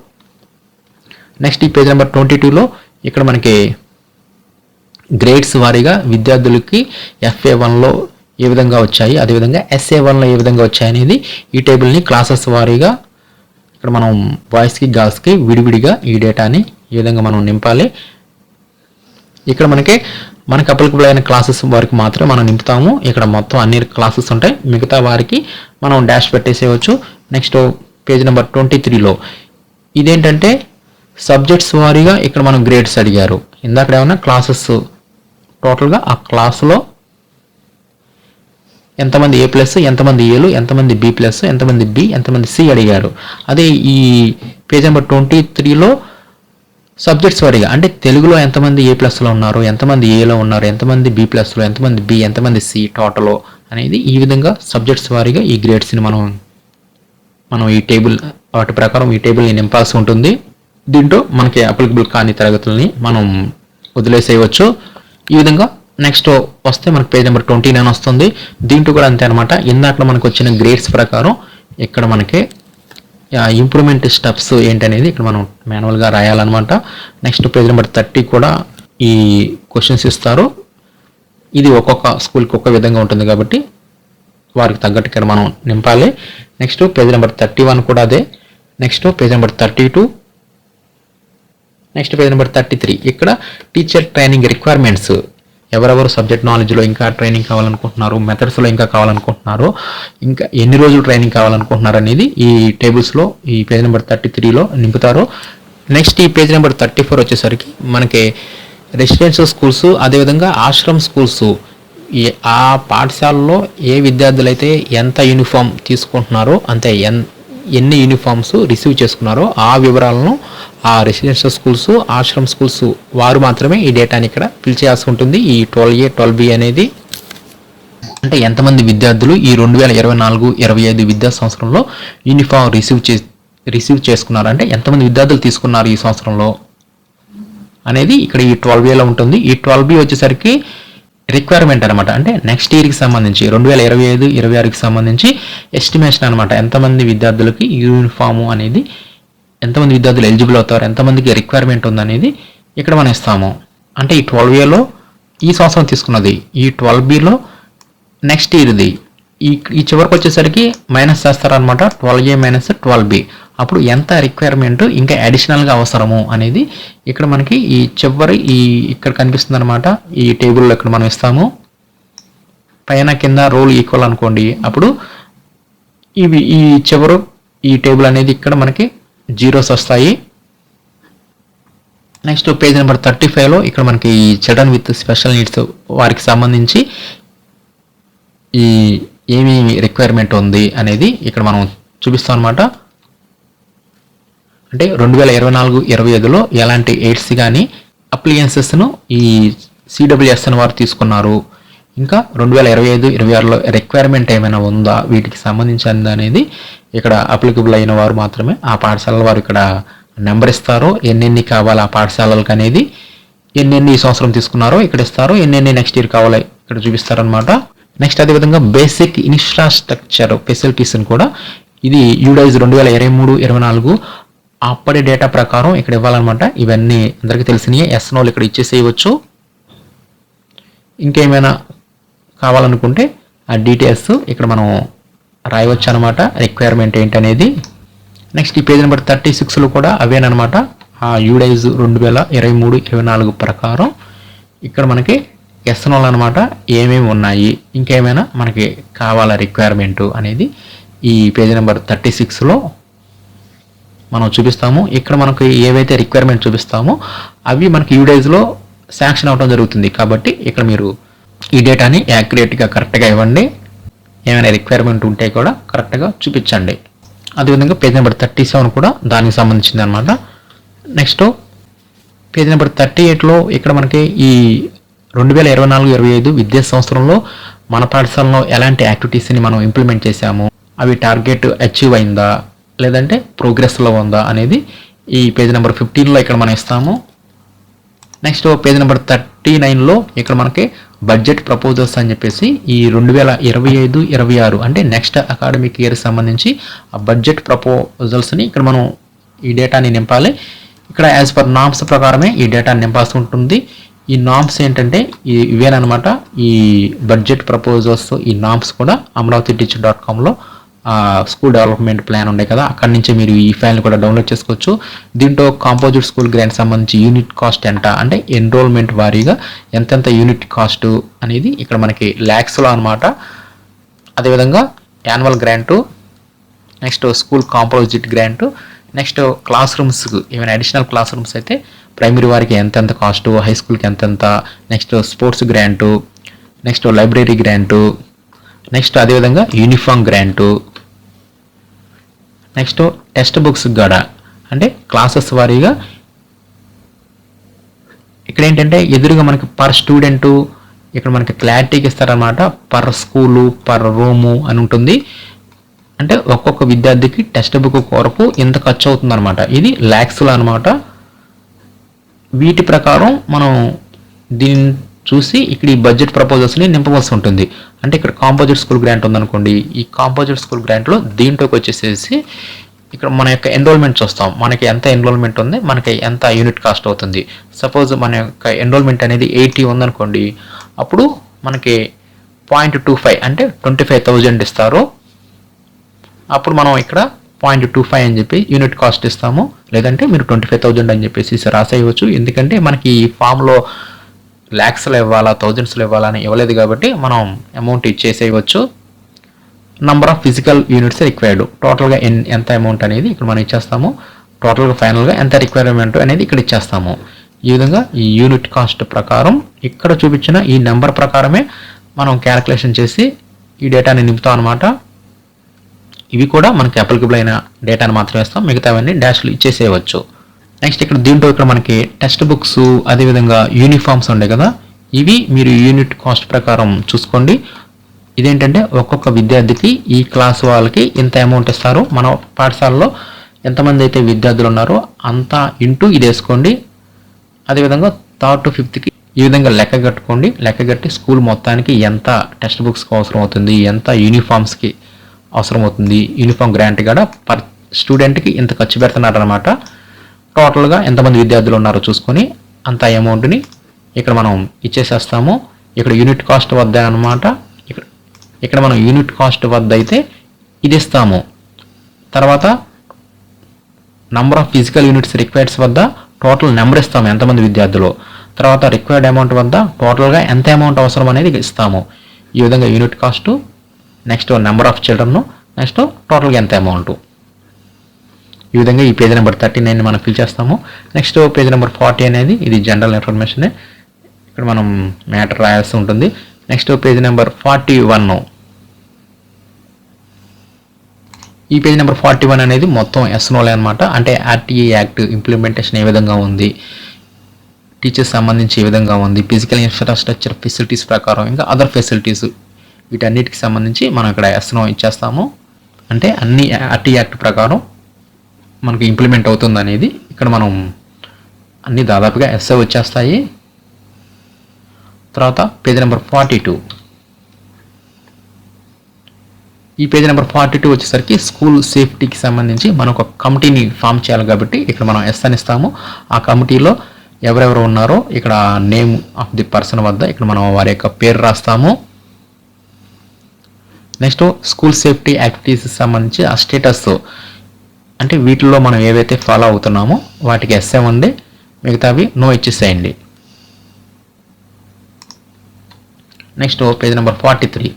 నెక్స్ట్ ఈ పేజ్ నెంబర్ ట్వంటీ టూలో ఇక్కడ మనకి గ్రేడ్స్ వారీగా విద్యార్థులకి ఎఫ్ఏ వన్లో ఏ విధంగా వచ్చాయి? అదేవిధంగా ఎస్ఏ వన్లో ఏ విధంగా వచ్చాయి అనేది ఈ టేబుల్ని క్లాసెస్ వారీగా ఇక్కడ మనం బాయ్స్కి గర్ల్స్కి విడివిడిగా ఈ డేటాని ఈ విధంగా మనం నింపాలి? ఇక్కడ మనకి మనకి అప్లికబుల్ అయిన క్లాసెస్ వారికి మాత్రమే మనం నింపుతాము. ఇక్కడ మొత్తం అన్ని క్లాసెస్ ఉంటాయి. మిగతా వారికి మనం డాష్ పెట్టేసేయవచ్చు. నెక్స్ట్ పేజ్ నెంబర్ ట్వంటీ త్రీలో ఇదేంటంటే సబ్జెక్ట్స్ వారీగా ఇక్కడ మనం గ్రేడ్స్ అడిగారు. ఇందాక ఏమన్నా క్లాసెస్ టోటల్గా ఆ క్లాసులో ఎంతమంది ఏ ప్లస్ ఎంతమంది ఏలు ఎంతమంది బి ప్లస్ ఎంతమంది బి ఎంతమంది సి అడిగారు. అదే ఈ పేజ్ నెంబర్ ట్వంటీ త్రీలో సబ్జెక్ట్స్ వారిగా అంటే తెలుగులో ఎంతమంది ఏ ప్లస్లో ఉన్నారు ఎంతమంది ఏలో ఉన్నారు ఎంతమంది బి ప్లస్లో ఎంతమంది బి ఎంతమంది సి టోటలో అనేది ఈ విధంగా సబ్జెక్ట్స్ వారీగా ఈ గ్రేడ్స్ని మనం మనం ఈ టేబుల్ వాటి ప్రకారం ఈ టేబుల్ని నింపాల్సి ఉంటుంది. దీంట్లో మనకి అప్లికబుల్ కాని తరగతుల్ని మనం వదిలేసేయవచ్చు. ఈ విధంగా నెక్స్ట్ వస్తే మనకు పేజ్ నెంబర్ ట్వంటీ నైన్ వస్తుంది. దీంట్లో కూడా అంతే అనమాట ఇందాక మనకు వచ్చిన గ్రేడ్స్ ప్రకారం ఇక్కడ మనకి ఇంప్రూవ్మెంట్ స్టెప్స్ ఏంటనేది ఇక్కడ మనం మాన్యువల్గా రాయాలన్నమాట. నెక్స్ట్ పేజ్ నెంబర్ థర్టీ కూడా ఈ క్వశ్చన్స్ ఇస్తారు. ఇది ఒక్కొక్క స్కూల్కి ఒక్క విధంగా ఉంటుంది కాబట్టి వారికి తగ్గట్టు ఇక్కడ మనం నింపాలి. Next page number thirty one కూడా అదే. Next page number thirty two next page number thirty three ఇక్కడ టీచర్ ట్రైనింగ్ రిక్వైర్మెంట్స్ ఎవరెవరు సబ్జెక్ట్ నాలెడ్జ్లో ఇంకా ట్రైనింగ్ కావాలనుకుంటున్నారు మెథడ్స్లో ఇంకా కావాలనుకుంటున్నారు ఇంకా ఎన్ని రోజులు ట్రైనింగ్ కావాలనుకుంటున్నారు అనేది ఈ టేబుల్స్లో ఈ పేజ్ నెంబర్ థర్టీ త్రీలో నింపుతారు. నెక్స్ట్ ఈ పేజ్ నెంబర్ థర్టీ ఫోర్ వచ్చేసరికి మనకి రెసిడెన్షియల్ స్కూల్స్ అదేవిధంగా ఆశ్రమ్ స్కూల్స్ ఆ పాఠశాలలో ఏ విద్యార్థులైతే ఎంత యూనిఫామ్ తీసుకుంటున్నారో అంతే ఎన్ ఎన్ని యూనిఫామ్స్ రిసీవ్ చేసుకున్నారో ఆ వివరాలను ఆ రెసిడెన్షియల్ స్కూల్స్ ఆశ్రమ్ స్కూల్స్ వారు మాత్రమే ఈ డేటాని ఇక్కడ ఫిల్ చేయాల్సి ఉంటుంది. ఈ ట్వెల్వ్ ఏ ట్వెల్వ్ బి అనేది అంటే ఎంతమంది విద్యార్థులు ఈ రెండు వేల ఇరవై నాలుగు ఇరవై ఐదు విద్యా సంవత్సరంలో యూనిఫామ్ రిసీవ్ చే రిసీవ్ చేసుకున్నారు అంటే ఎంతమంది విద్యార్థులు తీసుకున్నారు ఈ సంవత్సరంలో అనేది ఇక్కడ ఈ ట్వెల్వ్ ఏలో ఉంటుంది. ఈ ట్వెల్వ్ బి వచ్చేసరికి రిక్వైర్మెంట్ అనమాట అంటే నెక్స్ట్ ఇయర్కి సంబంధించి రెండు వేల ఇరవై ఐదు ఇరవై ఆరుకి సంబంధించి ఎస్టిమేషన్ అనమాట ఎంతమంది విద్యార్థులకి యూనిఫాము అనేది ఎంతమంది విద్యార్థులు ఎలిజిబుల్ అవుతారు ఎంతమందికి రిక్వైర్మెంట్ ఉందనేది ఇక్కడ మనం ఇస్తాము. అంటే ఈ ట్వెల్వ్ ఏలో ఈ సంవత్సరం తీసుకున్నది ఈ ట్వెల్వ్ బిలో నెక్స్ట్ ఇయర్ది ఈ ఈ చివరికి వచ్చేసరికి మైనస్ చేస్తారనమాట twelve A minus twelve B అప్పుడు ఎంత రిక్వైర్మెంట్ ఇంకా అడిషనల్గా అవసరము అనేది ఇక్కడ మనకి ఈ చివరి ఈ ఇక్కడ కనిపిస్తుంది అనమాట ఈ టేబుల్లో ఇక్కడ మనం ఇస్తాము. పైన కింద రోల్ ఈక్వల్ అనుకోండి. అప్పుడు ఇవి ఈ చివరు ఈ టేబుల్ అనేది ఇక్కడ మనకి జీరోస్ వస్తాయి. నెక్స్ట్ పేజ్ నెంబర్ థర్టీ ఫైవ్లో ఇక్కడ మనకి ఈ చిల్డ్రన్ విత్ స్పెషల్ నీడ్స్ వారికి సంబంధించి ఈ ఏమి రిక్వైర్మెంట్ ఉంది అనేది ఇక్కడ మనం చూపిస్తాం అనమాట అంటే రెండు వేల ఇరవై నాలుగు ఇరవై ఐదులో ఎలాంటి ఎయిడ్స్ కానీ అప్లియన్సెస్ను ఈ సిడబ్ల్యూఎస్ఎన్ వారు తీసుకున్నారు. ఇంకా రెండు వేల ఇరవై ఐదు ఇరవై ఆరులో రిక్వైర్మెంట్ ఏమైనా ఉందా? వీటికి సంబంధించింది అనేది ఇక్కడ అప్లికబుల్ అయిన వారు మాత్రమే ఆ పాఠశాలల వారు ఇక్కడ నెంబర్ ఇస్తారో ఎన్నెన్ని కావాలి ఆ పాఠశాలలకు అనేది ఎన్నెన్ని ఈ సంవత్సరం తీసుకున్నారో ఇక్కడ ఇస్తారో ఎన్నెన్ని నెక్స్ట్ ఇయర్ కావాలి ఇక్కడ చూపిస్తారనమాట నెక్స్ట్ అదేవిధంగా బేసిక్ ఇన్ఫ్రాస్ట్రక్చర్ ఫెసిలిటీస్ని కూడా ఇది యూడైజ్ రెండు వేల ఇరవై మూడు ఇరవై నాలుగు అప్పటి డేటా ప్రకారం ఇక్కడ ఇవ్వాలన్నమాట. ఇవన్నీ అందరికీ తెలిసినవి ఎస్ఎన్ఓలు ఇక్కడ ఇచ్చేసేయవచ్చు. ఇంకేమైనా కావాలనుకుంటే ఆ డీటెయిల్స్ ఇక్కడ మనం రాయవచ్చు అనమాట రిక్వైర్మెంట్ ఏంటనేది. నెక్స్ట్ ఈ పేజ్ నెంబర్ థర్టీ సిక్స్లో కూడా అవేనమాట ఆ యూడైజ్ రెండు వేల ఇరవై మూడు ఇరవై నాలుగు ప్రకారం ఇక్కడ మనకి ఎస్ఎన్ఓలు అనమాట ఏమేమి ఉన్నాయి ఇంకేమైనా మనకి కావాలా రిక్వైర్మెంట్ అనేది. ఈ పేజ్ నెంబర్ థర్టీ సిక్స్లో మనం చూపిస్తాము. ఇక్కడ మనకు ఏవైతే రిక్వైర్మెంట్ చూపిస్తామో అవి మనకి యూడైజ్లో శాంక్షన్ అవ్వడం జరుగుతుంది. కాబట్టి ఇక్కడ మీరు ఈ డేటాని యాక్యురేట్గా కరెక్ట్గా ఇవ్వండి. ఏమైనా రిక్వైర్మెంట్ ఉంటే కూడా కరెక్ట్గా చూపించండి. అదేవిధంగా పేజ్ నెంబర్ థర్టీ సెవెన్ కూడా దానికి సంబంధించింది అనమాట నెక్స్ట్ పేజ్ నెంబర్ థర్టీ ఎయిట్లో ఇక్కడ మనకి ఈ రెండు వేల ఇరవై నాలుగు ఇరవై ఐదు విద్యా సంవత్సరంలో మన పాఠశాలలో ఎలాంటి యాక్టివిటీస్ని మనం ఇంప్లిమెంట్ చేశాము? అవి టార్గెట్ అచీవ్ అయిందా? లేదంటే ప్రోగ్రెస్లో ఉందా అనేది ఈ పేజ్ నెంబర్ ఫిఫ్టీన్లో ఇక్కడ మనం ఇస్తాము. నెక్స్ట్ పేజ్ నెంబర్ థర్టీ నైన్లో ఇక్కడ మనకి బడ్జెట్ ప్రపోజల్స్ అని చెప్పేసి ఈ రెండు వేల ఇరవై ఐదు ఇరవై ఆరు అంటే నెక్స్ట్ అకాడమిక్ ఇయర్ సంబంధించి ఆ బడ్జెట్ ప్రపోజల్స్ని ఇక్కడ మనం ఈ డేటాని నింపాలి. ఇక్కడ యాజ్ పర్ నామ్స్ ప్రకారమే ఈ డేటాని నింపాల్సి ఉంటుంది. ఈ నామ్స్ ఏంటంటే ఈ ఇవేనమాట ఈ బడ్జెట్ ప్రపోజల్స్ ఈ నామ్స్ కూడా అమరావతి టీచర్ డాట్ కామ్లో స్కూల్ డెవలప్మెంట్ ప్లాన్ ఉండే కదా అక్కడి నుంచి మీరు ఈ ఫైల్ని కూడా డౌన్లోడ్ చేసుకోవచ్చు. దీంట్లో కాంపోజిట్ స్కూల్ గ్రాంట్ సంబంధించి యూనిట్ కాస్ట్ ఎంత అంటే ఎన్రోల్మెంట్ వారీగా ఎంతెంత యూనిట్ కాస్ట్ అనేది ఇక్కడ మనకి ల్యాక్స్లో అనమాట అదేవిధంగా annual grant next school composite grant next class రూమ్స్కి ఏమైనా అడిషనల్ క్లాస్ రూమ్స్ అయితే ప్రైమరీ వారికి ఎంతెంత కాస్ట్ హై స్కూల్కి ఎంతెంత next sports grant next library grant next అదేవిధంగా uniform grant next text books కూడా అంటే క్లాసెస్ వారీగా ఇక్కడ ఏంటంటే ఎదురుగా మనకి పర్ స్టూడెంటు ఇక్కడ మనకి క్లారిటీకి ఇస్తారనమాట పర్ స్కూలు పర్ రూము అని ఉంటుంది. అంటే ఒక్కొక్క విద్యార్థికి టెక్స్ట్ బుక్ కొరకు ఎంత ఖర్చు అవుతుంది అనమాట ఇది ల్యాక్స్లో అనమాట వీటి ప్రకారం మనం దీని చూసి ఇక్కడ ఈ బడ్జెట్ ప్రపోజల్స్ని నింపవలసి ఉంటుంది. అంటే ఇక్కడ కాంపోజిట్ స్కూల్ గ్రాంట్ ఉందనుకోండి ఈ కాంపోజిట్ స్కూల్ గ్రాంట్లో దీంట్లోకి వచ్చేసేసి ఇక్కడ మన యొక్క ఎన్రోల్మెంట్ చూస్తాం మనకి ఎంత ఎన్రోల్మెంట్ ఉంది మనకి ఎంత యూనిట్ కాస్ట్ అవుతుంది. సపోజ్ మన యొక్క ఎన్రోల్మెంట్ అనేది ఎయిటీ ఉందనుకోండి అప్పుడు మనకి పాయింట్ టూ ఫైవ్ అంటే ట్వంటీ ఫైవ్ థౌజండ్ ఇస్తారు. అప్పుడు మనం ఇక్కడ పాయింట్ టూ ఫైవ్ అని చెప్పి యూనిట్ కాస్ట్ ఇస్తాము. లేదంటే మీరు ట్వంటీ ఫైవ్ థౌజండ్ అని చెప్పేసి రాసేయవచ్చు. ఎందుకంటే మనకి ఈ ఫామ్లో ల్యాక్స్లో ఇవ్వాలా థౌజండ్స్లో ఇవ్వాలా అని ఇవ్వలేదు కాబట్టి మనం amount ఇచ్చేసేయవచ్చు. Number of physical units required టోటల్గా ఎన్ ఎంత అమౌంట్ అనేది ఇక్కడ మనం ఇచ్చేస్తాము. టోటల్గా ఫైనల్గా ఎంత రిక్వైర్మెంట్ అనేది ఇక్కడ ఇచ్చేస్తాము. ఈ విధంగా ఈ యూనిట్ కాస్ట్ ప్రకారం ఇక్కడ చూపించిన ఈ నెంబర్ ప్రకారమే మనం క్యాలిక్యులేషన్ చేసి ఈ డేటాని నింపుతాం అనమాట ఇవి కూడా మనకి అప్లికబుల్ అయిన డేటాను మాత్రం వేస్తాం మిగతావన్నీ డాష్లు ఇచ్చేసేయవచ్చు. నెక్స్ట్ ఇక్కడ దీంట్లో ఇక్కడ మనకి టెక్స్ట్ బుక్స్ అదేవిధంగా యూనిఫామ్స్ ఉండే కదా? ఇవి మీరు యూనిట్ కాస్ట్ ప్రకారం చూసుకోండి. ఇదేంటంటే ఒక్కొక్క విద్యార్థికి ఈ క్లాస్ వాళ్ళకి ఇంత అమౌంట్ ఇస్తారు. మన పాఠశాలలో ఎంతమంది అయితే విద్యార్థులు ఉన్నారో అంత ఇంటూ ఇది వేసుకోండి. అదేవిధంగా థర్డ్ టు ఫిఫ్త్కి ఈ విధంగా లెక్క కట్టుకోండి. లెక్క కట్టి స్కూల్ మొత్తానికి ఎంత టెక్స్ట్ బుక్స్కి అవసరం అవుతుంది ఎంత యూనిఫామ్స్కి అవసరం అవుతుంది యూనిఫామ్ గ్రాంట్ కూడా పర్ స్టూడెంట్కి ఇంత ఖర్చు పెడుతున్నారనమాట టోటల్గా ఎంతమంది విద్యార్థులు ఉన్నారో చూసుకొని అంత అమౌంట్ని ఇక్కడ మనం ఇచ్చేసేస్తాము. ఇక్కడ యూనిట్ కాస్ట్ వద్ద అనమాట ఇక్కడ ఇక్కడ మనం యూనిట్ కాస్ట్ వద్ద అయితే ఇది ఇస్తాము తర్వాత number of physical units requireds వద్ద టోటల్ నెంబర్ ఇస్తాము ఎంతమంది విద్యార్థులు. తర్వాత రిక్వైర్డ్ అమౌంట్ వద్ద టోటల్గా ఎంత అమౌంట్ అవసరం అనేది ఇస్తాము. ఈ విధంగా unit cost next number of children next టోటల్గా ఎంత అమౌంట్ ఈ విధంగా ఈ పేజ్ నెంబర్ థర్టీ నైన్ మనం ఫిల్ చేస్తాము. నెక్స్ట్ పేజ్ నెంబర్ ఫార్టీ అనేది ఇది జనరల్ ఇన్ఫర్మేషన్. ఇక్కడ మనం మ్యాటర్ రాయాల్సి ఉంటుంది. Next page number forty one. ఈ పేజ్ నెంబర్ ఫార్టీ వన్ అనేది మొత్తం ఎస్నోలే అనమాట అంటే ఆర్టీఏ యాక్ట్ ఇంప్లిమెంటేషన్ ఏ విధంగా ఉంది? టీచర్స్ సంబంధించి ఏ విధంగా ఉంది? ఫిజికల్ ఇన్ఫ్రాస్ట్రక్చర్ ఫెసిలిటీస్ ప్రకారం ఇంకా అదర్ ఫెసిలిటీస్ వీటన్నిటికి సంబంధించి మనం ఇక్కడ ఎస్నో ఇచ్చేస్తాము. అంటే అన్ని ఆర్టీ యాక్ట్ ప్రకారం మనకు ఇంప్లిమెంట్ అవుతుంది అనేది ఇక్కడ మనం అన్ని దాదాపుగా ఎస్ఏ వచ్చేస్తాయి. తర్వాత పేజ్ నెంబర్ ఫార్టీ టూ ఈ పేజ్ నెంబర్ ఫార్టీ టూ వచ్చేసరికి స్కూల్ సేఫ్టీకి సంబంధించి మనం ఒక కమిటీని ఫామ్ చేయాలి కాబట్టి ఇక్కడ మనం ఎస్ అని ఇస్తాము. ఆ కమిటీలో ఎవరెవరు ఉన్నారో ఇక్కడ నేమ్ ఆఫ్ ది పర్సన్ వద్ద ఇక్కడ మనం వారి యొక్క పేరు రాస్తాము. నెక్స్ట్ స్కూల్ సేఫ్టీ యాక్టివిటీస్ సంబంధించి ఆ స్టేటస్ అంటే వీటిల్లో మనం ఏవైతే ఫాలో అవుతున్నామో వాటికి ఎస్ఏ ఉంది మిగతావి నో ఇచ్చేసేయండి next page number forty three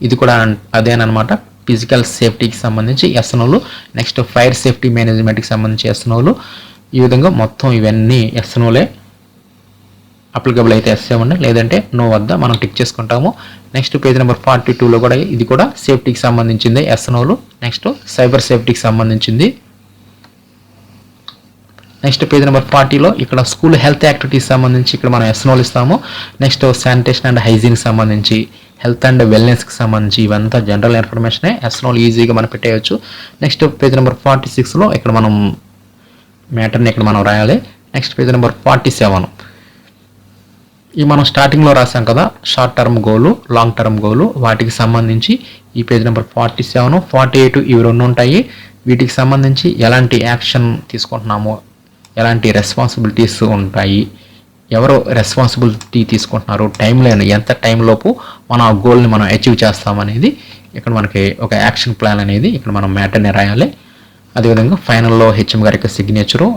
ఇది కూడా అదేనమాట ఫిజికల్ సేఫ్టీకి సంబంధించి ఎస్ఎన్ఓలు నెక్స్ట్ ఫైర్ సేఫ్టీ మేనేజ్మెంట్కి సంబంధించి ఎస్ఎన్ఓలు ఈ విధంగా మొత్తం ఇవన్నీ ఎస్ఎన్ఓలే అప్లికబుల్ అయితే ఎస్ఏ ఉండి లేదంటే నో వద్ద మనం టిక్ చేసుకుంటాము. నెక్స్ట్ పేజ్ నెంబర్ ఫార్టీ టూలో కూడా ఇది కూడా సేఫ్టీకి సంబంధించింది ఎస్ఎన్ఓలు నెక్స్ట్ సైబర్ సేఫ్టీకి సంబంధించింది. నెక్స్ట్ పేజ్ నెంబర్ ఫార్టీలో ఇక్కడ స్కూల్ హెల్త్ యాక్టివిటీస్ సంబంధించి ఇక్కడ మనం ఎస్ఎన్ఓలు ఇస్తాము. నెక్స్ట్ శానిటేషన్ అండ్ హైజీన్కి సంబంధించి హెల్త్ అండ్ వెల్నెస్కి సంబంధించి ఇవంతా జనరల్ ఇన్ఫర్మేషనే ఎస్ఎన్ఓలు ఈజీగా మనం పెట్టేయచ్చు. నెక్స్ట్ పేజ్ నెంబర్ ఫార్టీ సిక్స్లో ఇక్కడ మనం మ్యాటర్ని ఇక్కడ మనం రాయాలి. Next page number forty seven ఈ మనం స్టార్టింగ్లో రాసాం కదా short term goal long term goal వాటికి సంబంధించి ఈ page number forty seven forty eight ఇవి రెండు ఉంటాయి. వీటికి సంబంధించి ఎలాంటి యాక్షన్ తీసుకుంటున్నామో ఎలాంటి రెస్పాన్సిబిలిటీస్ ఉంటాయి ఎవరు రెస్పాన్సిబిలిటీ తీసుకుంటున్నారు టైం లేని ఎంత టైంలోపు మనం ఆ గోల్ని మనం అచీవ్ చేస్తామనేది ఇక్కడ మనకి ఒక యాక్షన్ ప్లాన్ అనేది ఇక్కడ మనం మ్యాటర్ని రాయాలి. అదేవిధంగా ఫైనల్లో హెచ్ఎం గారి యొక్క సిగ్నేచరు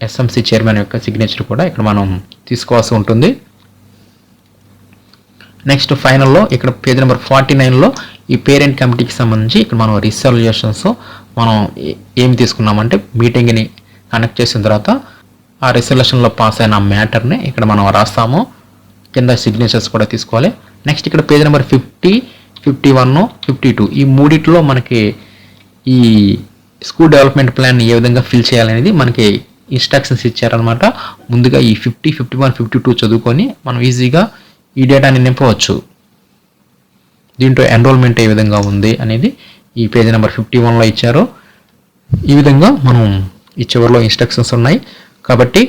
ఎస్ఎంసి చైర్మన్ యొక్క సిగ్నేచర్ కూడా ఇక్కడ మనం తీసుకోవాల్సి ఉంటుంది. నెక్స్ట్ ఫైనల్లో ఇక్కడ పేజ్ నెంబర్ ఫార్టీ నైన్లో ఈ పేరెంట్ కమిటీకి సంబంధించి ఇక్కడ మనం రిసల్యూషన్స్ మనం ఏం ఏమి తీసుకున్నామంటే మీటింగ్ని కనెక్ట్ చేసిన తర్వాత ఆ రిసల్యూషన్లో పాస్ అయిన మ్యాటర్ని ఇక్కడ మనం రాస్తాము. కింద సిగ్నేచర్స్ కూడా తీసుకోవాలి. నెక్స్ట్ ఇక్కడ page number fifty fifty one fifty two ఈ మూడిట్లో మనకి ఈ స్కూల్ డెవలప్మెంట్ ప్లాన్ ఏ విధంగా ఫిల్ చేయాలనేది మనకి ఇన్స్ట్రక్షన్స్ ఇచ్చారనమాట ముందుగా ఈ fifty fifty one fifty two చదువుకొని మనం ఈజీగా ఈ డేటాని నింపవచ్చు. దీంట్లో ఎన్రోల్మెంట్ ఏ విధంగా ఉంది అనేది ఈ పేజ్ నెంబర్ ఫిఫ్టీ వన్లో ఇచ్చారు. ఈ విధంగా మనం ఈ చివరిలో ఇన్స్ట్రక్షన్స్ ఉన్నాయి. కాబట్టి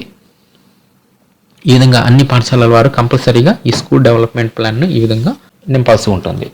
ఈ విధంగా అన్ని పాఠశాలల వారు కంపల్సరీగా ఈ స్కూల్ డెవలప్మెంట్ ప్లాన్ను ఈ విధంగా నింపాల్సి ఉంటుంది.